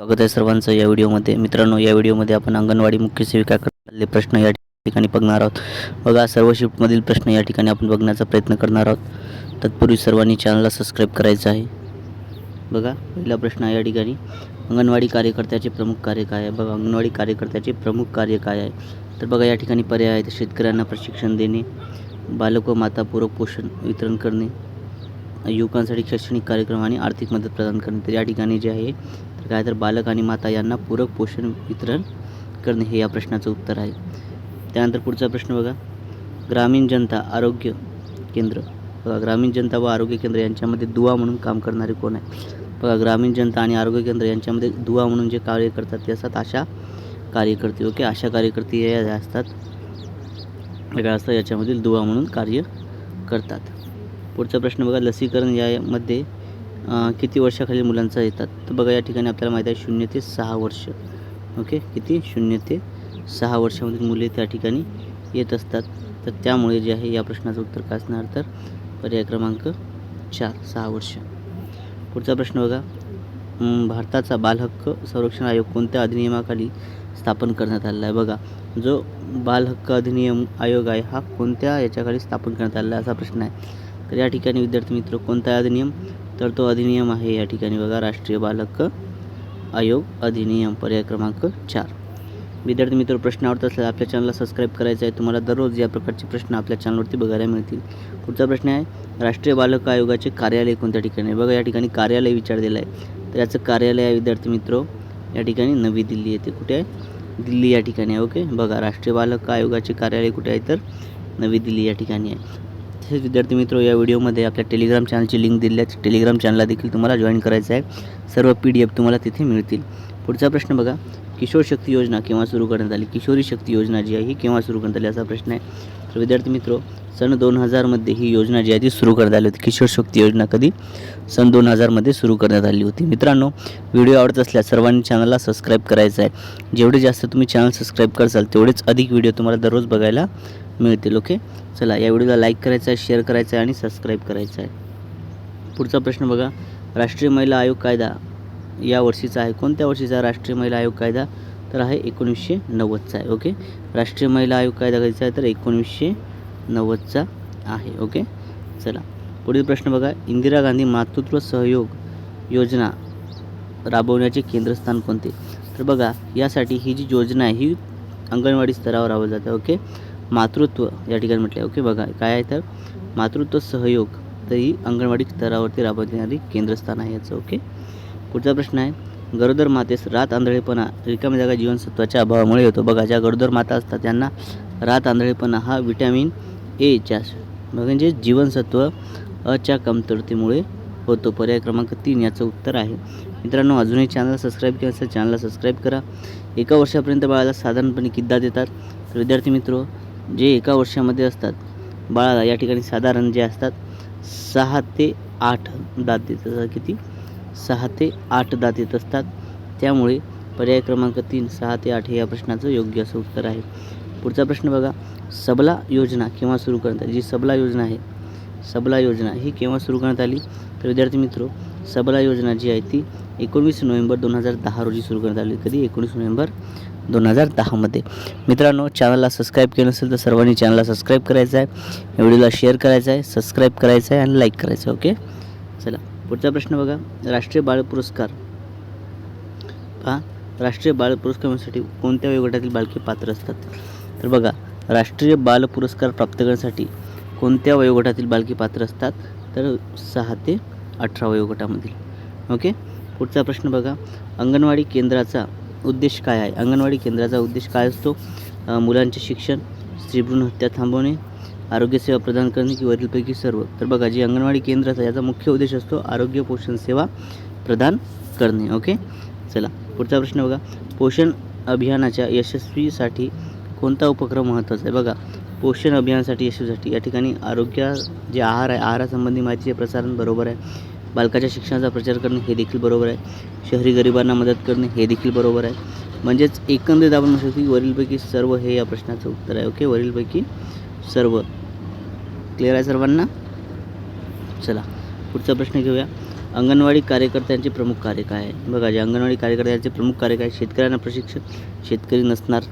स्वागत आहे सर्वांचं या व्हिडिओमध्ये. मित्रांनो या व्हिडिओमध्ये आपण अंगणवाडी मुख्य सेविका प्रश्न या ठिकाणी बघणार आहोत. बघा सर्व शिफ्टमधील प्रश्न या ठिकाणी आपण बघण्याचा प्रयत्न करणार आहोत. तत्पूर्वी सर्वांनी चॅनलला सबस्क्राईब करायचं आहे. बघा पहिला प्रश्न या ठिकाणी. अंगणवाडी कार्यकर्त्याचे प्रमुख कार्य काय आहे? बघा अंगणवाडी कार्यकर्त्याचे प्रमुख कार्य काय आहे? तर बघा या ठिकाणी पर्याय आहेत. शेतकऱ्यांना प्रशिक्षण देणे बालक व मातापूरक पोषण वितरण करणे युवकांसाठी शैक्षणिक कार्यक्रम आणि आर्थिक मदत प्रदान करणे. तर या ठिकाणी जे आहे काय तर बालक आणि माता यांना पूरक पोषण वितरण करणे हे या प्रश्नाचं उत्तर आहे. त्यानंतर पुढचा प्रश्न बघा. ग्रामीण जनता आरोग्य केंद्र. बघा ग्रामीण जनता व आरोग्य केंद्र यांच्यामध्ये दुवा म्हणून काम करणारे कोण आहे बघा ग्रामीण जनता आणि आरोग्य केंद्र यांच्यामध्ये दुवा म्हणून जे कार्य करतात ते असतात आशा कार्यकर्ते. ओके? आशा कार्यकर्ते या ज्या असतात. वेगळ्या असतात याच्यामधील दुवा म्हणून कार्य करतात. पुढचा प्रश्न बघा लसीकरण यामध्ये किती वर्षाखालील मुलांचा येतात? तर बघा या ठिकाणी आपल्याला माहीत आहे शून्य ते सहा वर्ष. ओके? किती? शून्य ते सहा वर्षामधील मुले त्या ठिकाणी येत असतात. तर त्यामुळे जे आहे या प्रश्नाचं उत्तर काय असणार तर पर्याय क्रमांक चार सहा वर्ष. पुढचा प्रश्न बघा. भारताचा बालहक्क संरक्षण आयोग कोणत्या अधिनियमाखाली स्थापन करण्यात आलेला आहे? बघा जो बालहक्क अधिनियम आयोग आहे हा कोणत्या याच्याखाली स्थापन करण्यात आलेला आहे असा प्रश्न आहे. तर या ठिकाणी विद्यार्थी मित्र कोणता अधिनियम तर तो अधिनियम आहे या ठिकाणी बघा राष्ट्रीय बालक आयोग अधिनियम पर्याय क्रमांक चार. विद्यार्थी मित्र प्रश्न आवडत असल्यास आपल्या चॅनलला सबस्क्राईब करायचं आहे. तुम्हाला दररोज या प्रकारचे प्रश्न आपल्या चॅनलवरती बघायला मिळतील. पुढचा प्रश्न आहे राष्ट्रीय बालक आयोगाचे कार्यालय कोणत्या ठिकाणी आहे? बघा या ठिकाणी कार्यालय विचारलेलं आहे. तर याचं कार्यालय आहे विद्यार्थी मित्र या ठिकाणी नवी दिल्ली येते. कुठे आहे? दिल्ली या ठिकाणी आहे ओके? बघा राष्ट्रीय बालक आयोगाचे कार्यालय कुठे आहे? तर नवी दिल्ली या ठिकाणी आहे. तसेच विद्यार्थी मित्र या व्हिडिओमध्ये आपल्या टेलिग्राम चॅनलची लिंक दिली आहे. टेलिग्राम चॅनलला देखील तुम्हाला जॉईन करायचं आहे. सर्व पी डी एफ तुम्हाला तिथे मिळतील. पुढचा प्रश्न बघा. किशोर शक्ती योजना केव्हा सुरू करण्यात आली? किशोरी शक्ती योजना जी आहे ही केव्हा सुरू करण्यात आली असा प्रश्न आहे. तर विद्यार्थी मित्र सन दोन हजारमध्ये ही योजना जी आहे ती सुरू करण्यात आली होती. किशोर शक्ती योजना कधी? सन दोन हजारमध्ये सुरू करण्यात आली होती. मित्रांनो व्हिडिओ आवडत असल्यास सर्वांनी चॅनलला सबस्क्राईब करायचं आहे. जेवढे जास्त तुम्ही चॅनल सबस्क्राईब करसाल तेवढेच अधिक व्हिडिओ तुम्हाला दररोज बघायला मिळतील ओके चला या व्हिडिओला लाईक करायचा आहे शेअर करायचा आहे आणि सबस्क्राईब करायचं आहे पुढचा प्रश्न बघा. राष्ट्रीय महिला आयोग कायदा या वर्षीचा आहे. कोणत्या वर्षीचा राष्ट्रीय महिला आयोग कायदा? तर आहे एकोणीसशे नव्वदचा आहे ओके राष्ट्रीय महिला आयोग कायदा कधीचा आहे? तर एकोणीसशे नव्वदचा आहे ओके चला पुढील प्रश्न बघा. इंदिरा गांधी मातृत्व सहयोग योजना राबवण्याचे केंद्रस्थान कोणते? तर बघा यासाठी ही जी योजना आहे ही अंगणवाडी स्तरावर राबवली जाते ओके मातृत्व या ठिकाणी म्हटलं ओके बघा काय आहे तर मातृत्व सहयोग. तर ही अंगणवाडी स्तरावरती राबवण्यात येणारी केंद्रस्थान आहे याचं. ओके? पुढचा प्रश्न आहे. गरोदर मातेस रात आंधळेपणा रिकामी जागा जीवनसत्वाच्या अभावामुळे होतो. बघा ज्या गरोदर माता असतात त्यांना रात आंधळेपणा हा विटॅमिन एच्या म्हणजे जीवनसत्व अच्या कमतरतेमुळे होतो. पर्याय क्रमांक तीन याचं उत्तर आहे. मित्रांनो अजूनही चॅनलला सबस्क्राईब केलं असेल चॅनलला सबस्क्राईब करा. एका वर्षापर्यंत बाळाला साधारणपणे किद्दा देतात? तर विद्यार्थी मित्र जे एका वर्षामध्ये असतात बाळाला या ठिकाणी साधारण जे असतात सहा ते आठ दात देत असतात. किती? सहा ते आठ दात येत असतात. त्यामुळे पर्याय क्रमांक तीन सहा ते आठ हे या प्रश्नाचं योग्य असं उत्तर आहे. पुढचा प्रश्न बघा. सबला योजना केव्हा सुरू करण्यात आली? जी सबला योजना आहे सबला योजना ही केव्हा सुरू करण्यात आली? तर विद्यार्थी मित्र सबला योजना जी आहे ती एकोणवीस नोव्हेंबर दोन हजार दहा रोजी सुरू करण्यात आली कधी? एकोणीस नोव्हेंबर दोन हजार दहामध्ये मित्रांनो चॅनलला सबस्क्राईब केलं नसेल तर सर्वांनी चॅनलला सबस्क्राईब करायचं आहे. व्हिडिओला शेअर करायचं आहे सबस्क्राईब करायचं आहे आणि लाईक करायचं आहे ओके चला पुढचा प्रश्न बघा. राष्ट्रीय बाळ पुरस्कार. पहा राष्ट्रीय बाल पुरस्कार मिळण्यासाठी कोणत्या वयोगटातील बालके पात्र असतात? तर बघा राष्ट्रीय बाल पुरस्कार प्राप्त करण्यासाठी कोणत्या वयोगटातील बालके पात्र असतात? तर सहा ते अठरा वयोगटामधील ओके पुढचा प्रश्न बघा. अंगणवाडी केंद्राचा उद्देश काय आहे? अंगणवाडी केंद्राचा उद्देश काय असतो? मुलांचे शिक्षण स्त्रीभ्रूण हत्या थांबवणे आरोग्यसेवा प्रदान करणे की वरीलपैकी सर्व? तर बघा जी अंगणवाडी केंद्र असतात याचा मुख्य उद्देश असतो आरोग्य पोषण सेवा प्रदान करणे ओके? चला पुढचा प्रश्न बघा. पोषण अभियानाच्या यशस्वीसाठी कोणता उपक्रम महत्त्वाचा आहे? बघा पोषण अभियानासाठी यशस्वीसाठी या ठिकाणी आरोग्य जे आहार आहे आहारासंबंधी माहितीचे प्रसारण बरोबर आहे. बालकाच्या शिक्षणाचा प्रचार करणे हे देखील बरोबर आहे. शहरी गरिबांना मदत करणे हे देखील बरोबर आहे. म्हणजेच एकंदरीत आपण म्हणू शकतो की वरीलपैकी सर्व हे या प्रश्नाचं उत्तर आहे. ओके? वरीलपैकी सर्व. क्लिअर आहे सर्वांना? चला पुढचा प्रश्न घेऊया. अंगणवाडी कार्यकर्त्यांचे प्रमुख कार्य काय आहे? बघा जे अंगणवाडी कार्यकर्त्यांचे प्रमुख कार्य काय आहे? शेतकऱ्यांना प्रशिक्षण शेतकरी नसणार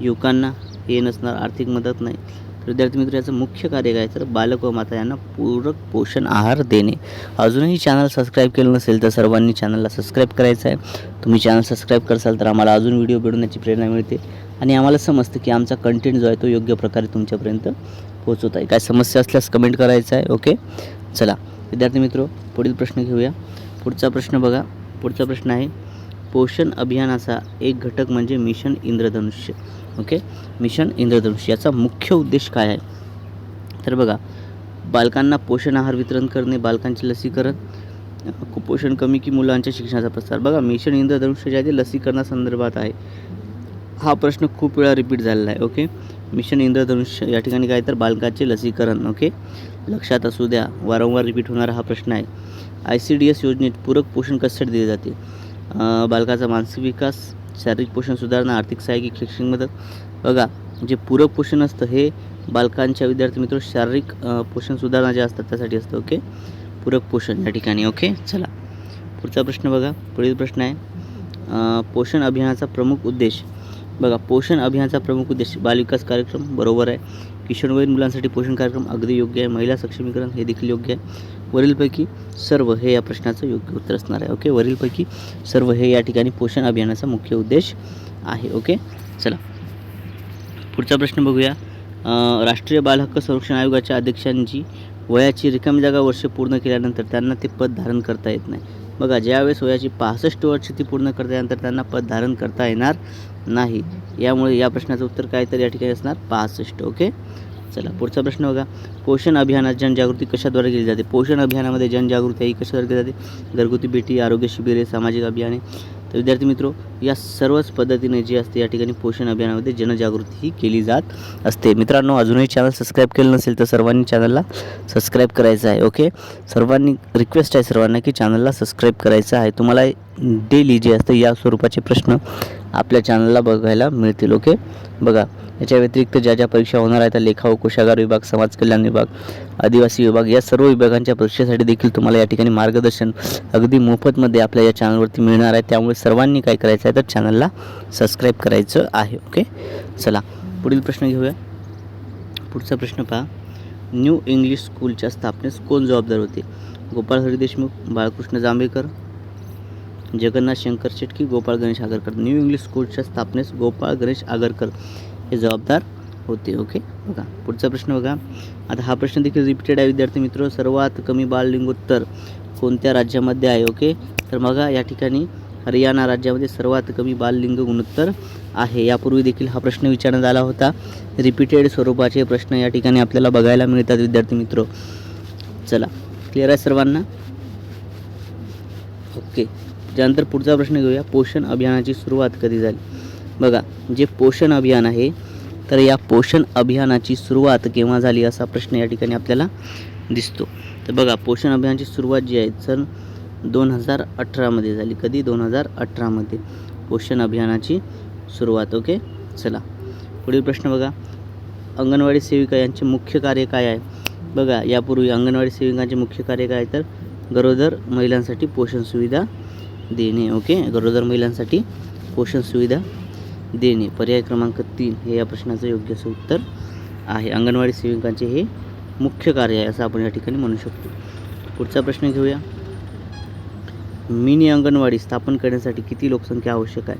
युवकांना हे नसणार आर्थिक मदत नाही. तर विद्यार्थी मित्र याचं मुख्य कार्य काय तर बालक व माता यांना पूरक पोषण आहार देणे. अजूनही चॅनल सबस्क्राईब केलं नसेल तर सर्वांनी चॅनलला सबस्क्राईब करायचं आहे. तुम्ही चॅनल सबस्क्राईब करसाल तर आम्हाला अजून व्हिडिओ मिळवण्याची प्रेरणा मिळते. आणि आम्हाला समजतं की आमचा कंटेंट जो आहे तो योग्य प्रकारे तुमच्यापर्यंत पोहोचवत आहे. काय समस्या असल्यास कमेंट करायचं आहे ओके चला विद्यार्थी मित्र पुढील प्रश्न घेऊया. पुढचा प्रश्न बघा. पुढचा प्रश्न आहे पोषण अभियानाचा एक घटक म्हणजे मिशन इंद्रधनुष्य. ओके? मिशन इंद्रधनुष्य. याचा मुख्य उद्देश काय आहे? तर बघा बालकांना पोषण आहार वितरण करणे बालकांचे लसीकरण कुपोषण कमी की मुलांच्या शिक्षणाचा प्रसार. बघा मिशन इंद्रधनुष्य जे आहे ते लसीकरणासंदर्भात आहे. हा प्रश्न खूप वेळा रिपीट झालेला आहे ओके? मिशन इंद्रधनुष्य या ठिकाणी काय तर बालकाचे लसीकरण ओके? लक्षात असू द्या वारंवार रिपीट होणारा हा प्रश्न आहे. आय सी डी एस योजनेत पूरक पोषण कशासाठी दिले जाते? बालकाचा मानसिक विकास शारीरिक पोषण सुधारणा आर्थिक सहाय्य शैक्षणिक मदत. बघा जे पूरक पोषण असतं हे बालकांच्या विद्यार्थी मित्र शारीरिक पोषण सुधारणा ज्या असतात त्यासाठी असतं ओके? पूरक पोषण या ठिकाणी ओके? चला. पुढचा प्रश्न बघा. पुढील प्रश्न आहे पोषण अभियानाचा प्रमुख उद्देश. बघा पोषण अभियानाचा प्रमुख उद्देश बालविकास कार्यक्रम बरोबर आहे. किशोरवयीन मुलांसाठी पोषण कार्यक्रम अगदी योग्य आहे. महिला सक्षमीकरण हे देखील योग्य आहे. वरीलपैकी सर्व हे या प्रश्नाचं योग्य उत्तर असणार आहे. ओके? वरीलपैकी सर्व हे या ठिकाणी पोषण अभियानाचा मुख्य उद्देश आहे. ओके? चला. पुढचा प्रश्न बघूया. राष्ट्रीय बालहक्क संरक्षण आयोगाच्या अध्यक्षांची वयाची रिकामी जागा वर्ष पूर्ण केल्यानंतर त्यांना ते पद धारण करता येत नाही. बघा ज्यावेळेस वयाची पासष्ट वर्ष ती पूर्ण करतानंतर त्यांना पद धारण करता येणार नाही. यामुळे या प्रश्नाचं उत्तर काय तर या ठिकाणी असणार पासष्ट ओके? चला पुढचा प्रश्न बघा. पोषण अभियानात जनजागृती कशाद्वारे केली जाते? पोषण अभियानामध्ये जनजागृती ही कशाद्वारे केली जाते? घरगुती बेटी आरोग्य शिबिरे सामाजिक अभियाने तर विद्यार्थी मित्रो या सर्वच पद्धतीने जी असते या ठिकाणी पोषण अभियानामध्ये जनजागृती ही केली जात असते. मित्रांनो अजूनही चॅनल सबस्क्राईब केलं नसेल तर सर्वांनी चॅनलला सबस्क्राईब करायचं आहे ओके सर्वांनी रिक्वेस्ट आहे सर्वांना की चॅनलला सबस्क्राईब करायचं आहे. तुम्हाला डेली जे असते या स्वरूपाचे प्रश्न आपल्या चॅनलला बघायला मिळतील ओके बघा याच्या व्यतिरिक्त ज्या ज्या परीक्षा होणार आहेत त्या लेखा व कोशागार विभाग समाज कल्याण विभाग आदिवासी विभाग या सर्व विभागांच्या परीक्षेसाठी देखील तुम्हाला या ठिकाणी मार्गदर्शन अगदी मोफतमध्ये आपल्या या चॅनलवरती मिळणार आहे. त्यामुळे सर्वांनी काय करायचं आहे तर चॅनलला सबस्क्राईब करायचं आहे ओके चला पुढील प्रश्न घेऊया. पुढचा प्रश्न पहा. न्यू इंग्लिश स्कूलच्या स्थापनेस कोण जबाबदार होते? गोपाळ हरी देशमुख बाळकृष्ण जांभेकर जगन्नाथ शंकर शेटकी गोपाळ गणेश आगरकर. न्यू इंग्लिश स्कूलच्या स्थापनेस गोपाळ गणेश आगरकर हे जबाबदार होते ओके बघा पुढचा प्रश्न बघा. आता हा प्रश्न देखील रिपीटेड आहे विद्यार्थी मित्र. सर्वात कमी बाललिंगोत्तर कोणत्या राज्यामध्ये आहे ओके तर बघा या ठिकाणी हरियाणा राज्यामध्ये सर्वात कमी बाललिंग गुणोत्तर आहे. यापूर्वी देखील हा प्रश्न विचारण्यात आला होता. रिपीटेड स्वरूपाचे प्रश्न या ठिकाणी आपल्याला बघायला मिळतात विद्यार्थी मित्र. चला क्लिअर आहे सर्वांना? ओके त्यानंतर पुढचा प्रश्न घेऊया. पोषण अभियानाची सुरुवात कधी झाली? बघा जे पोषण अभियान आहे तर या पोषण अभियानाची सुरुवात केव्हा झाली असा प्रश्न या ठिकाणी आपल्याला दिसतो. तर बघा पोषण अभियानाची सुरुवात जी आहे सन दोन हजार अठरामध्ये झाली. कधी? दोन हजार अठरामध्ये. पोषण अभियानाची सुरुवात. ओके? चला. पुढील प्रश्न बघा. अंगणवाडी सेविका यांचे मुख्य कार्य काय आहे? बघा यापूर्वी अंगणवाडी सेविकांचे मुख्य कार्य काय तर गरोदर महिलांसाठी पोषण सुविधा देणे ओके गरोदर महिलांसाठी पोषण सुविधा देणे. पर्याय क्रमांक तीन हे या प्रश्नाचं योग्य असं उत्तर आहे. अंगणवाडी सेविकांचे हे मुख्य कार्य आहे असं आपण या ठिकाणी म्हणू शकतो. पुढचा प्रश्न घेऊया. मिनी अंगणवाडी स्थापन करण्यासाठी किती लोकसंख्या आवश्यक आहे?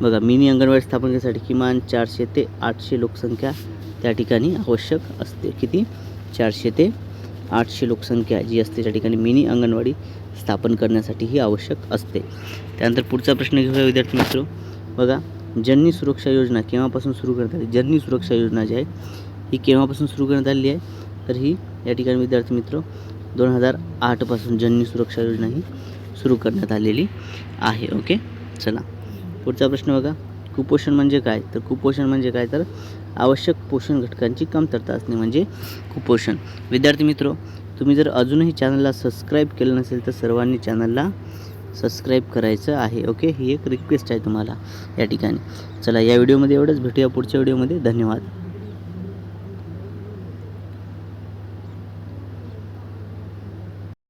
बघा मिनी अंगणवाडी स्थापन करण्यासाठी किमान चारशे ते आठशे लोकसंख्या त्या ठिकाणी आवश्यक असते. किती? चारशे ते आठशे लोकसंख्या जी असते त्या ठिकाणी मिनी अंगणवाडी स्थापन करण्यासाठी ही आवश्यक असते. त्यानंतर पुढचा प्रश्न घेऊया विद्यार्थी मित्र. बघा जननी सुरक्षा योजना केव्हापासून सुरू करण्यात आली? जननी सुरक्षा योजना जी आहे ही केव्हापासून सुरू करण्यात आलेली आहे? तर ही या ठिकाणी विद्यार्थी मित्र दोन हजार आठपासून जननी सुरक्षा योजना ही सुरू करण्यात आलेली आहे. ओके? चला. पुढचा प्रश्न बघा. कुपोषण म्हणजे काय? तर कुपोषण म्हणजे काय? तर आवश्यक पोषण घटकांची कमतरता असणे म्हणजे कुपोषण. विद्यार्थी मित्र तुम्ही जर अजूनही चॅनलला सबस्क्राईब केलं नसेल तर सर्वांनी चॅनलला सबस्क्राईब करायचं आहे ओके ही एक रिक्वेस्ट आहे तुम्हाला या ठिकाणी. चला या व्हिडिओमध्ये एवढंच. भेटूया पुढच्या व्हिडिओमध्ये धन्यवाद.